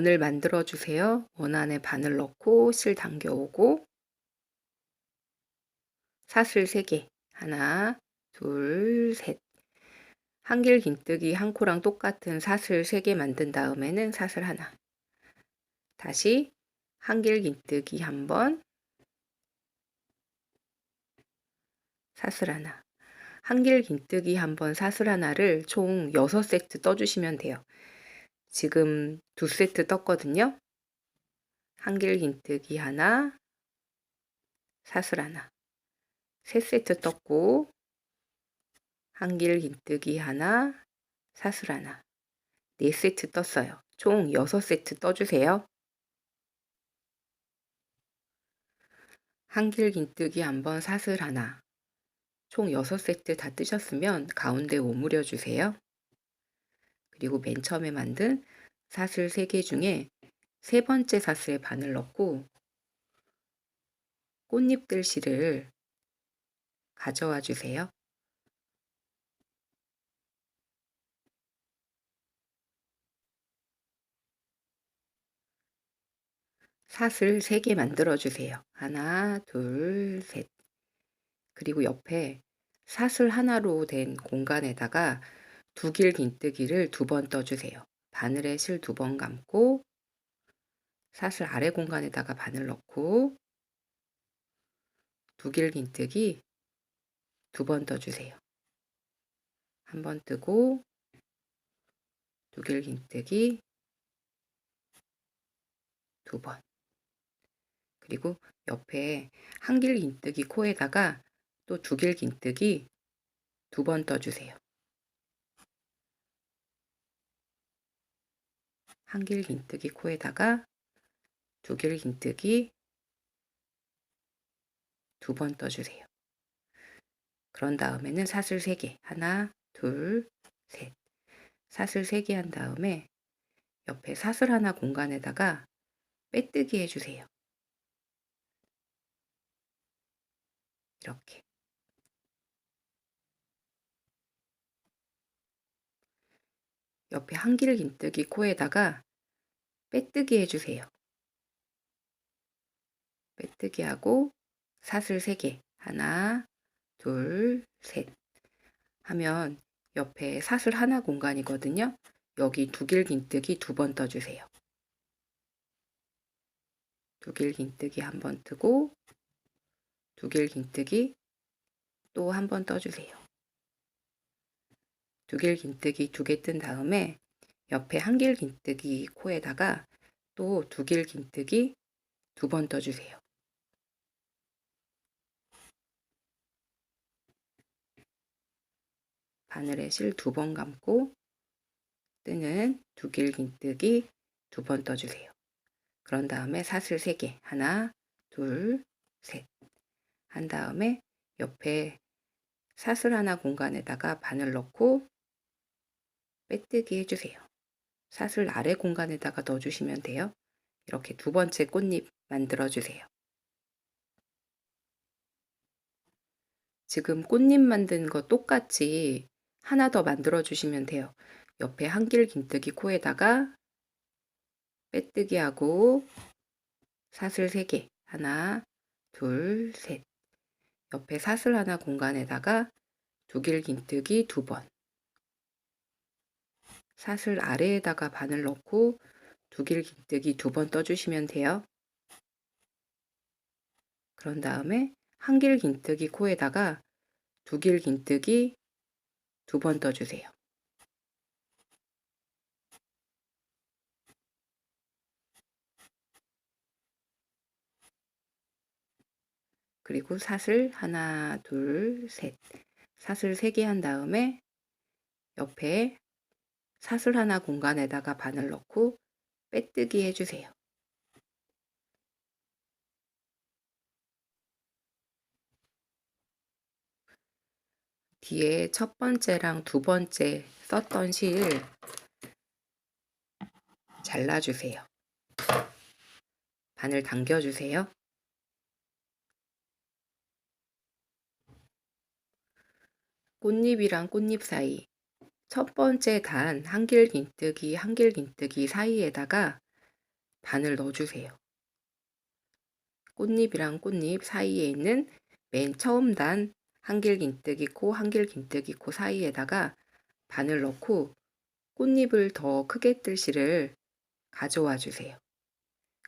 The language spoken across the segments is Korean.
원을 만들어 주세요. 원 안에 바늘 넣고 실 당겨오고 사슬 3개. 하나 둘 셋. 한길 긴뜨기 한 코랑 똑같은 사슬 3개 만든 다음에는 사슬 하나. 다시 한길 긴뜨기 한번. 사슬 하나. 한길 긴뜨기 한번 사슬 하나를 총 6세트 떠주시면 돼요. 지금 두 세트 떴거든요. 한길 긴뜨기 하나, 사슬 하나. 세 세트 떴고, 한길 긴뜨기 하나, 사슬 하나. 네 세트 떴어요. 총 6세트 떠주세요. 한길 긴뜨기 한번 사슬 하나. 총 6세트 다 뜨셨으면 가운데 오므려 주세요. 그리고 맨 처음에 만든 사슬 3개 중에 세 번째 사슬에 바늘 넣고 꽃잎들 실을 가져와 주세요. 사슬 3개 만들어 주세요. 하나, 둘, 셋. 그리고 옆에 사슬 하나로 된 공간에다가 두길 긴뜨기를 두 번 떠주세요. 바늘에 실 두 번 감고 사슬 아래 공간에다가 바늘 넣고 두길 긴뜨기 두 번 떠주세요. 한 번 뜨고 두길 긴뜨기 두 번. 그리고 옆에 한길 긴뜨기 코에다가 또 두길 긴뜨기 두 번 떠주세요. 한 길 긴뜨기 코에다가 두 길 긴뜨기 두 번 떠주세요. 그런 다음에는 사슬 3개. 하나, 둘, 셋. 사슬 3개 한 다음에 옆에 사슬 하나 공간에다가 빼뜨기 해주세요. 이렇게. 옆에 한길 긴뜨기 코에다가 빼뜨기 해주세요. 빼뜨기 하고 사슬 3개 하나 둘 셋 하면 옆에 사슬 하나 공간이거든요. 여기 두길 긴뜨기 두 번 떠주세요. 두길 긴뜨기 한 번 뜨고 두길 긴뜨기 또 한 번 떠주세요. 두길 긴뜨기 두 개 뜬 다음에 옆에 한 길 긴뜨기 코에다가 또 두 길 긴뜨기 두 번 떠주세요. 바늘에 실 두 번 감고 뜨는 두 길 긴뜨기 두 번 떠주세요. 그런 다음에 사슬 3개 하나 둘 셋 한 다음에 옆에 사슬 하나 공간에다가 바늘 넣고 빼뜨기 해주세요. 사슬 아래 공간에다가 넣어주시면 돼요. 이렇게 두 번째 꽃잎 만들어주세요. 지금 꽃잎 만든 거 똑같이 하나 더 만들어 주시면 돼요. 옆에 한길 긴뜨기 코에다가 빼뜨기 하고 사슬 3개 하나 둘 셋 옆에 사슬 하나 공간에다가 두길 긴뜨기 두 번 사슬 아래에다가 바늘 넣고 두길 긴뜨기 두 번 떠주시면 돼요. 그런 다음에 한길 긴뜨기 코에다가 두길 긴뜨기 두 번 떠주세요. 그리고 사슬 하나, 둘, 셋. 사슬 세개한 다음에 옆에 사슬 하나 공간에다가 바늘 넣고 빼뜨기 해주세요. 뒤에 첫 번째랑 두 번째 썼던 실 잘라주세요. 바늘 당겨주세요. 꽃잎이랑 꽃잎 사이 첫 번째 단 한길 긴뜨기 한길 긴뜨기 사이에다가 반을 넣어주세요. 꽃잎이랑 꽃잎 사이에 있는 맨 처음 단 한길긴뜨기 코, 한길긴뜨기 코 사이에다가 반을 넣고 꽃잎을 더 크게 뜰 실을 가져와 주세요.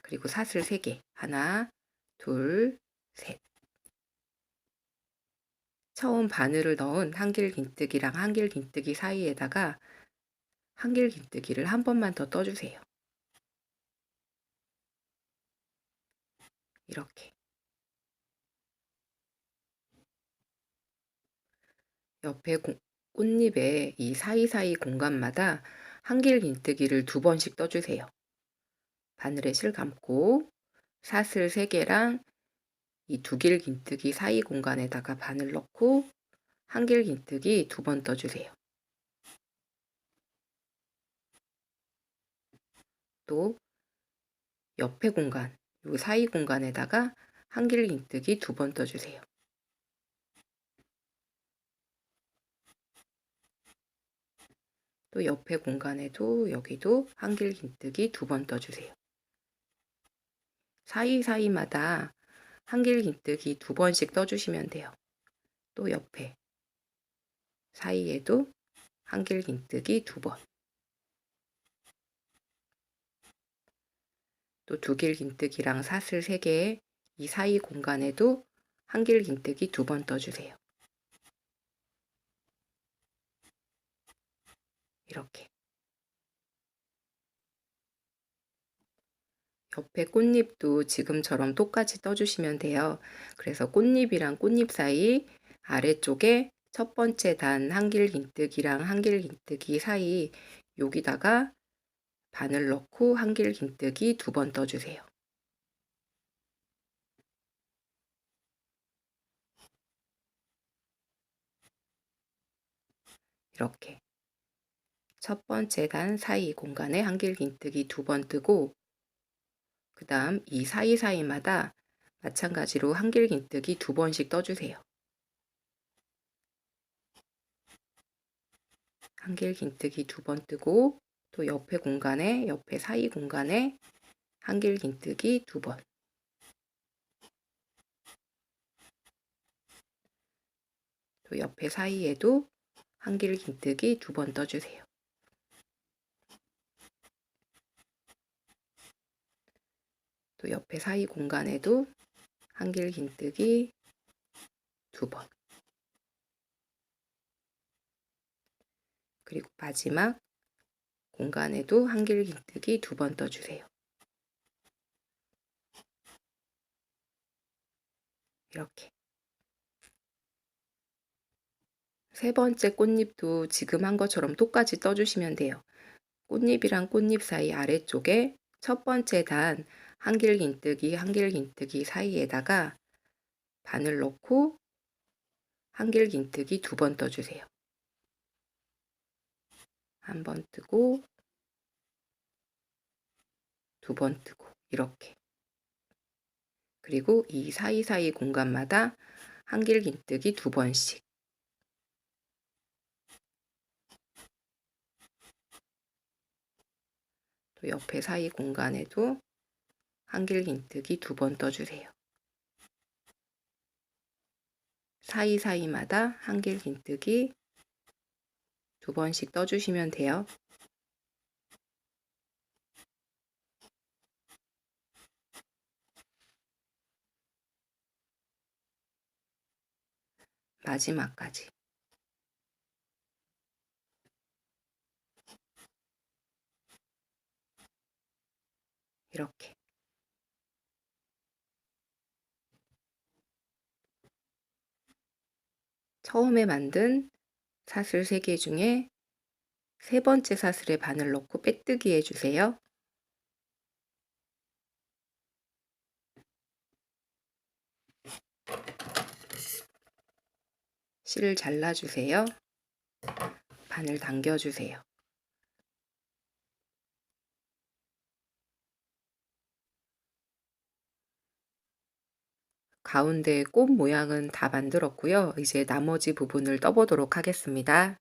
그리고 사슬 3개. 하나, 둘, 셋. 처음 바늘을 넣은 한길 긴뜨기랑 한길 긴뜨기 사이에다가 한길 긴뜨기를 한 번만 더 떠주세요. 이렇게. 옆에 고, 꽃잎의 이 사이사이 공간마다 한길 긴뜨기를 두 번씩 떠주세요. 바늘에 실 감고 사슬 3개랑 이 두 길 긴뜨기 사이 공간에다가 바늘 넣고 한 길 긴뜨기 두 번 떠주세요. 또 옆에 공간, 요 사이 공간에다가 한 길 긴뜨기 두 번 떠주세요. 또 옆에 공간에도 여기도 한길 긴뜨기 두 번 떠주세요. 사이사이마다 한길 긴뜨기 두 번씩 떠주시면 돼요. 또 옆에 사이에도 한길 긴뜨기 두 번. 또 두길 긴뜨기랑 사슬 3개의 이 사이 공간에도 한길 긴뜨기 두 번 떠주세요. 이렇게. 옆에 꽃잎도 지금처럼 똑같이 떠주시면 돼요. 그래서 꽃잎이랑 꽃잎 사이 아래쪽에 첫 번째 단 한길긴뜨기랑 한길긴뜨기 사이 여기다가 바늘 넣고 한길긴뜨기 두 번 떠주세요. 이렇게 첫 번째 단 사이 공간에 한길긴뜨기 두 번 뜨고 그 다음 이 사이사이마다 마찬가지로 한길긴뜨기 두 번씩 떠주세요. 한길긴뜨기 두 번 뜨고 또 옆에 공간에 옆에 사이 공간에 한길긴뜨기 두 번. 또 옆에 사이에도 한길긴뜨기 두 번 떠주세요. 또 옆에 사이 공간에도 한길 긴뜨기 두 번. 그리고 마지막 공간에도 한길 긴뜨기 두 번 떠주세요. 이렇게. 세 번째 꽃잎도 지금 한 것처럼 똑같이 떠주시면 돼요. 꽃잎이랑 꽃잎 사이 아래쪽에 첫 번째 단 한길긴뜨기 한길긴뜨기 사이에다가 바늘 넣고 한길긴뜨기 두 번 떠주세요. 한 번 뜨고 두 번 뜨고 이렇게 그리고 이 사이사이 공간마다 한길긴뜨기 두 번씩 또 옆에 사이 공간에도 한길긴뜨기 두 번 떠주세요. 사이사이마다 한길긴뜨기 두 번씩 떠주시면 돼요. 마지막까지. 이렇게. 처음에 만든 사슬 3개 중에 세 번째 사슬에 바늘 넣고 빼뜨기 해주세요. 실을 잘라주세요. 바늘 당겨주세요. 가운데 꽃 모양은 다 만들었고요. 이제 나머지 부분을 떠보도록 하겠습니다.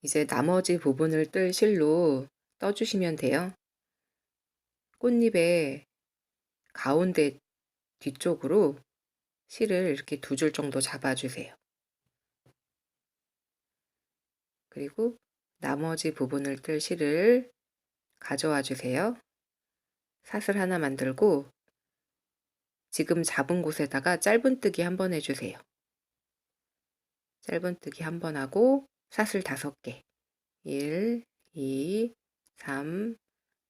이제 나머지 부분을 뜰 실로 떠주시면 돼요. 꽃잎의 가운데 뒤쪽으로 실을 이렇게 두 줄 정도 잡아주세요. 그리고 나머지 부분을 뜰 실을 가져와 주세요. 사슬 하나 만들고 지금 잡은 곳에다가 짧은뜨기 한 번 해주세요. 짧은뜨기 한 번 하고 사슬 다섯 개 1, 2, 3,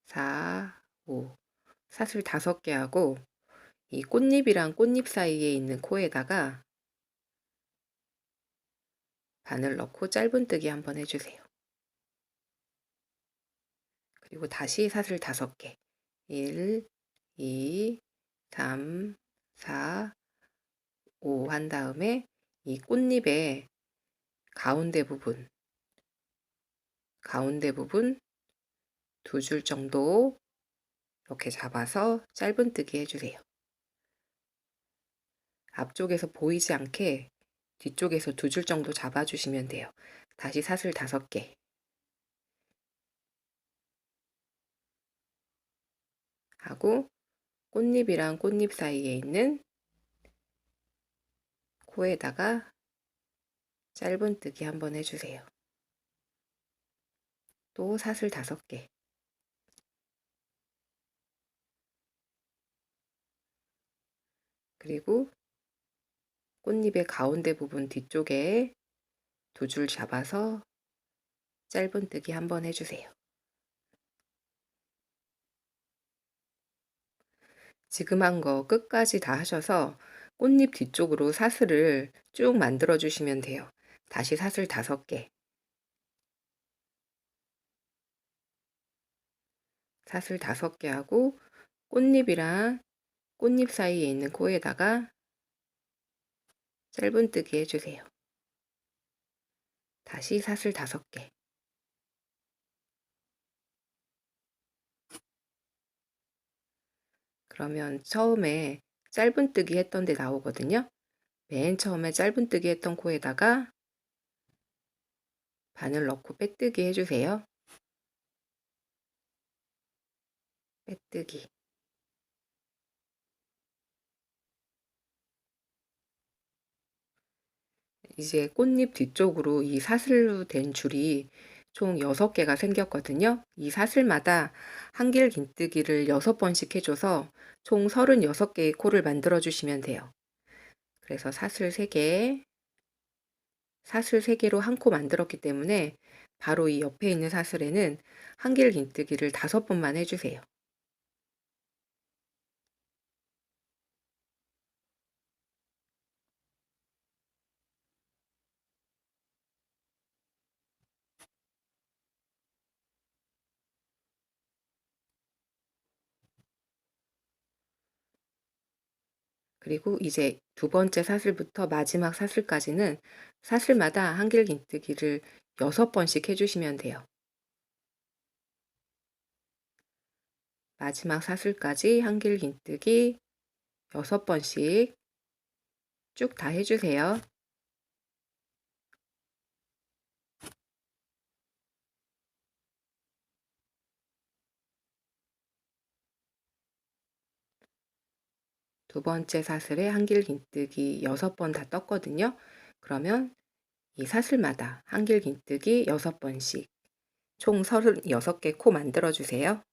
4, 5 사슬 다섯 개 하고 이 꽃잎이랑 꽃잎 사이에 있는 코에다가 바늘 넣고 짧은뜨기 한번 해주세요. 그리고 다시 사슬 다섯 개 1, 2, 3, 4, 5 한 다음에 이 꽃잎의 가운데 부분, 가운데 부분 두 줄 정도 이렇게 잡아서 짧은뜨기 해주세요. 앞쪽에서 보이지 않게 뒤쪽에서 두 줄 정도 잡아주시면 돼요. 다시 사슬 다섯 개. 하고 꽃잎이랑 꽃잎 사이에 있는 코에다가 짧은뜨기 한번 해주세요. 또 사슬 다섯 개. 그리고 꽃잎의 가운데 부분 뒤쪽에 두 줄 잡아서 짧은뜨기 한번 해주세요. 지금 한 거 끝까지 다 하셔서 꽃잎 뒤쪽으로 사슬을 쭉 만들어 주시면 돼요. 다시 사슬 다섯 개. 사슬 다섯 개 하고 꽃잎이랑 꽃잎 사이에 있는 코에다가 짧은뜨기 해주세요. 다시 사슬 다섯 개. 그러면 처음에 짧은뜨기 했던 데 나오거든요. 맨 처음에 짧은뜨기 했던 코에다가 바늘 넣고 빼뜨기 해주세요. 빼뜨기. 이제 꽃잎 뒤쪽으로 이 사슬로 된 줄이 총 6개가 생겼거든요. 이 사슬마다 한길 긴뜨기를 6번씩 해줘서 총 36개의 코를 만들어 주시면 돼요. 그래서 사슬 3개, 사슬 3개로 한 코 만들었기 때문에 바로 이 옆에 있는 사슬에는 한길 긴뜨기를 5번만 해주세요. 그리고 이제 두 번째 사슬부터 마지막 사슬까지는 사슬마다 한길 긴뜨기를 6번씩 해주시면 돼요. 마지막 사슬까지 한길 긴뜨기 6번씩 쭉 다 해주세요. 두 번째 사슬에 한길 긴뜨기 6번 다 떴거든요. 그러면 이 사슬마다 한길 긴뜨기 6번씩 총 36개 코 만들어 주세요.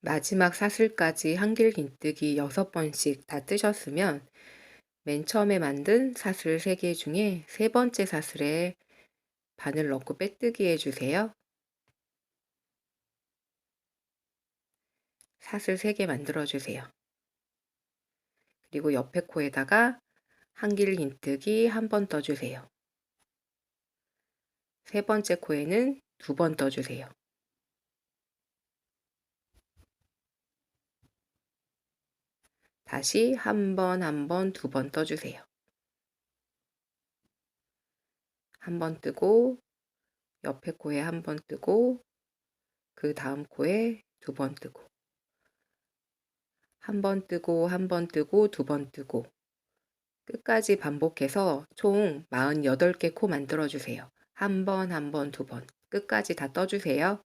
마지막 사슬까지 한길 긴뜨기 6번씩 다 뜨셨으면 맨 처음에 만든 사슬 3개 중에 세 번째 사슬에 바늘 넣고 빼뜨기 해주세요. 사슬 3개 만들어 주세요. 그리고 옆에 코에다가 한길 긴뜨기 한 번 떠주세요. 세 번째 코에는 두 번 떠주세요. 다시 한 번, 한 번, 두 번 떠주세요. 한 번 뜨고, 옆에 코에 한 번 뜨고, 그 다음 코에 두 번 뜨고, 한 번 뜨고, 한 번 뜨고, 두 번 뜨고, 끝까지 반복해서 총 48개 코 만들어 주세요. 한 번, 한 번, 두 번. 끝까지 다 떠주세요.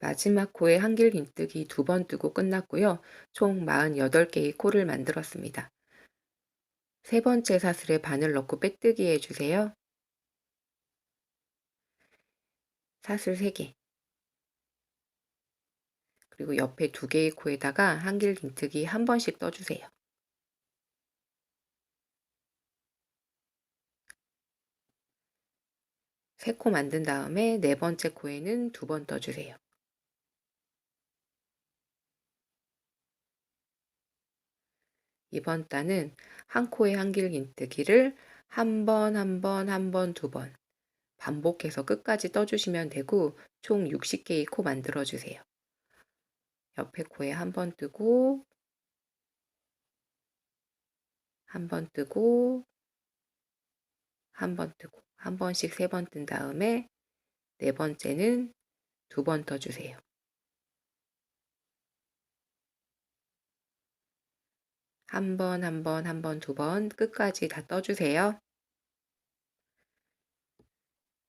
마지막 코에 한길 긴뜨기 두 번 뜨고 끝났고요. 총 48개의 코를 만들었습니다. 세 번째 사슬에 바늘 넣고 빼뜨기 해주세요. 사슬 3개. 그리고 옆에 두 개의 코에다가 한길 긴뜨기 한 번씩 떠주세요. 세 코 만든 다음에 네 번째 코에는 두 번 떠주세요. 이번 단은 한 코에 한길 긴뜨기를 한 번, 한 번, 한 번, 두 번 반복해서 끝까지 떠주시면 되고 총 60개의 코 만들어 주세요. 옆에 코에 한 번 뜨고 한 번 뜨고 한 번 뜨고 한 번씩 세 번 뜬 다음에 네 번째는 두 번 떠주세요. 한 번, 한 번, 한 번, 두 번 끝까지 다 떠주세요.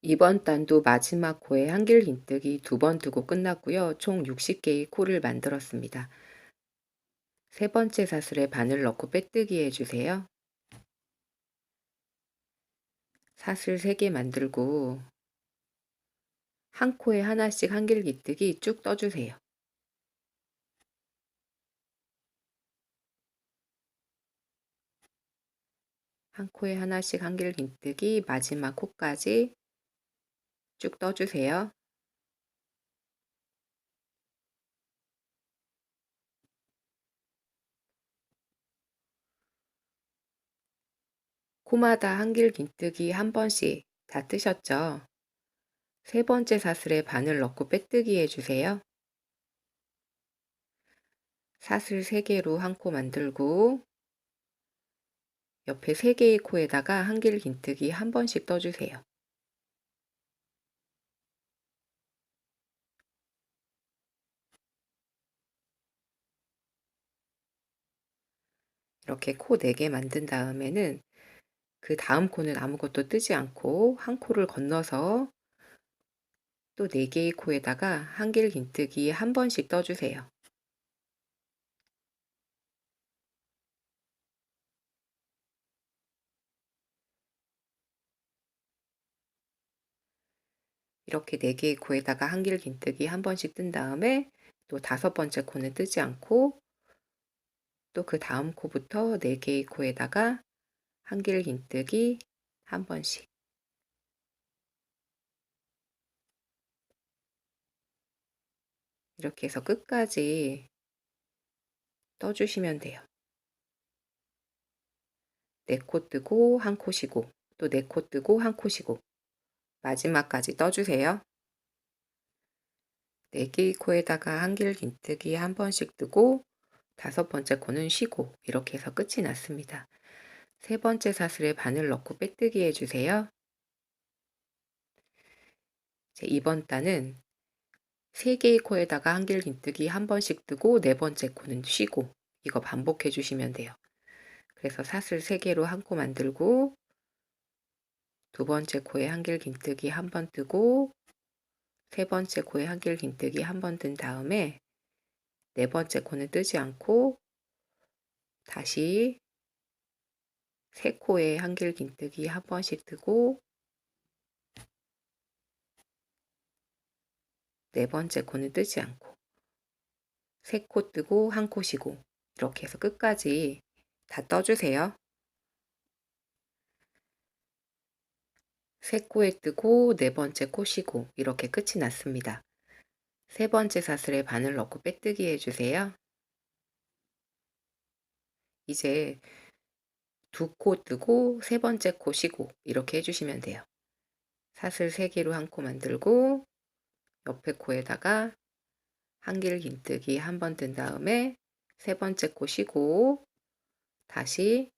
이번 단도 마지막 코에 한길 긴뜨기 두번 뜨고 끝났고요. 총 60개의 코를 만들었습니다. 세 번째 사슬에 바늘 넣고 빼뜨기 해주세요. 사슬 3개 만들고 한 코에 하나씩 한길 기뜨기 쭉 떠주세요. 한 코에 하나씩 한길 긴뜨기 마지막 코까지 쭉 떠주세요. 코마다 한길 긴뜨기 한 번씩 다 뜨셨죠? 세 번째 사슬에 바늘 넣고 빼뜨기 해주세요. 사슬 3개로 한 코 만들고 옆에 3개의 코에다가 한길 긴뜨기 한 번씩 떠주세요. 이렇게 코 4개 만든 다음에는 그 다음 코는 아무것도 뜨지 않고 한 코를 건너서 또 4개의 코에다가 한길 긴뜨기 한 번씩 떠주세요. 이렇게 4개의 코에다가 한길 긴뜨기 한 번씩 뜬 다음에 또 다섯 번째 코는 뜨지 않고 또 그 다음 코부터 4개의 코에다가 한길 긴뜨기 한 번씩 이렇게 해서 끝까지 떠주시면 돼요. 4코 뜨고 한코 쉬고 또 4코 뜨고 한코 쉬고 마지막까지 떠주세요. 4개의 코에다가 한길 긴뜨기 한 번씩 뜨고 다섯 번째 코는 쉬고 이렇게 해서 끝이 났습니다. 세 번째 사슬에 바늘 넣고 빼뜨기 해주세요. 이번 단은 세 개의 코에다가 한길 긴뜨기 한 번씩 뜨고 네 번째 코는 쉬고 이거 반복해 주시면 돼요. 그래서 사슬 세 개로 한 코 만들고 두 번째 코에 한길 긴뜨기 한 번 뜨고 세 번째 코에 한길 긴뜨기 한 번 뜬 다음에 네 번째 코는 뜨지 않고 다시 세 코에 한길 긴뜨기 한 번씩 뜨고 네 번째 코는 뜨지 않고 세 코 뜨고 한 코 쉬고 이렇게 해서 끝까지 다 떠주세요. 세 코에 뜨고 네 번째 코 쉬고 이렇게 끝이 났습니다. 세 번째 사슬에 바늘 넣고 빼뜨기 해주세요. 이제 두 코 뜨고 세 번째 코 쉬고 이렇게 해주시면 돼요. 사슬 3개로 한 코 만들고 옆에 코에다가 한 길 긴뜨기 한 번 뜬 다음에 세 번째 코 쉬고 다시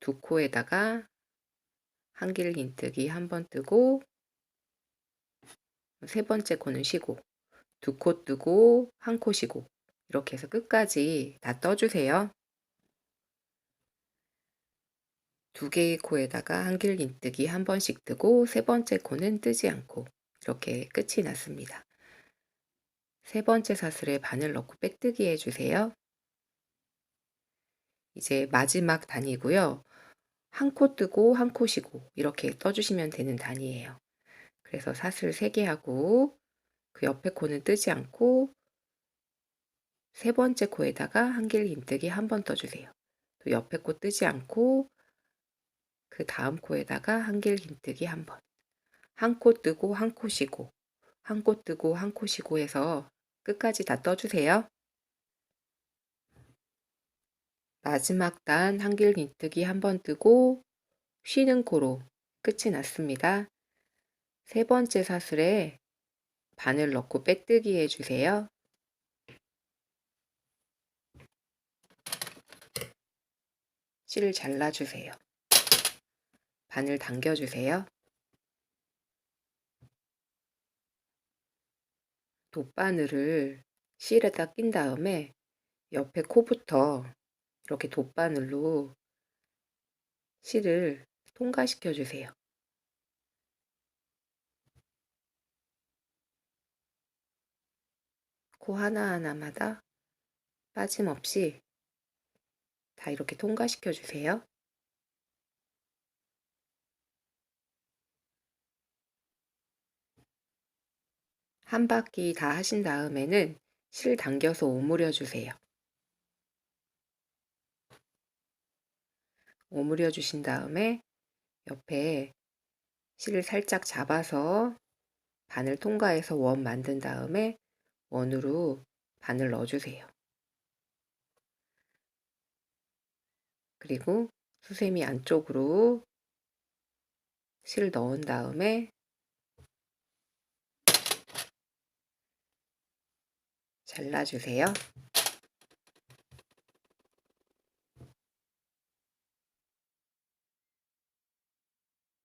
두 코에다가 한 길 긴뜨기 한 번 뜨고 세 번째 코는 쉬고 두 코 뜨고 한 코 쉬고 이렇게 해서 끝까지 다 떠주세요. 두 개의 코에다가 한길긴뜨기 한 번씩 뜨고 세 번째 코는 뜨지 않고 이렇게 끝이 났습니다. 세 번째 사슬에 바늘 넣고 빼뜨기 해주세요. 이제 마지막 단이고요. 한 코 뜨고 한 코 쉬고 이렇게 떠주시면 되는 단이에요. 그래서 사슬 3개 하고 그 옆에 코는 뜨지 않고 세 번째 코에다가 한길긴뜨기 한 번 떠주세요. 또 옆에 코 뜨지 않고 그 다음 코에다가 한길긴뜨기 한 번. 한 코 뜨고 한 코 쉬고 한 코 뜨고 한 코 쉬고 해서 끝까지 다 떠주세요. 마지막 단 한길 긴뜨기 한 번 뜨고 쉬는 코로 끝이 났습니다. 세 번째 사슬에 바늘 넣고 빼뜨기 해주세요. 실을 잘라주세요. 바늘 당겨주세요. 돗바늘을 실에다 낀 다음에 옆에 코부터 이렇게 돗바늘로 실을 통과시켜 주세요. 코 하나하나마다 빠짐없이 다 이렇게 통과시켜 주세요. 한 바퀴 다 하신 다음에는 실 당겨서 오므려 주세요. 오므려 주신 다음에 옆에 실을 살짝 잡아서 바늘 통과해서 원 만든 다음에 원으로 바늘 넣어주세요. 그리고 수세미 안쪽으로 실 넣은 다음에 잘라주세요.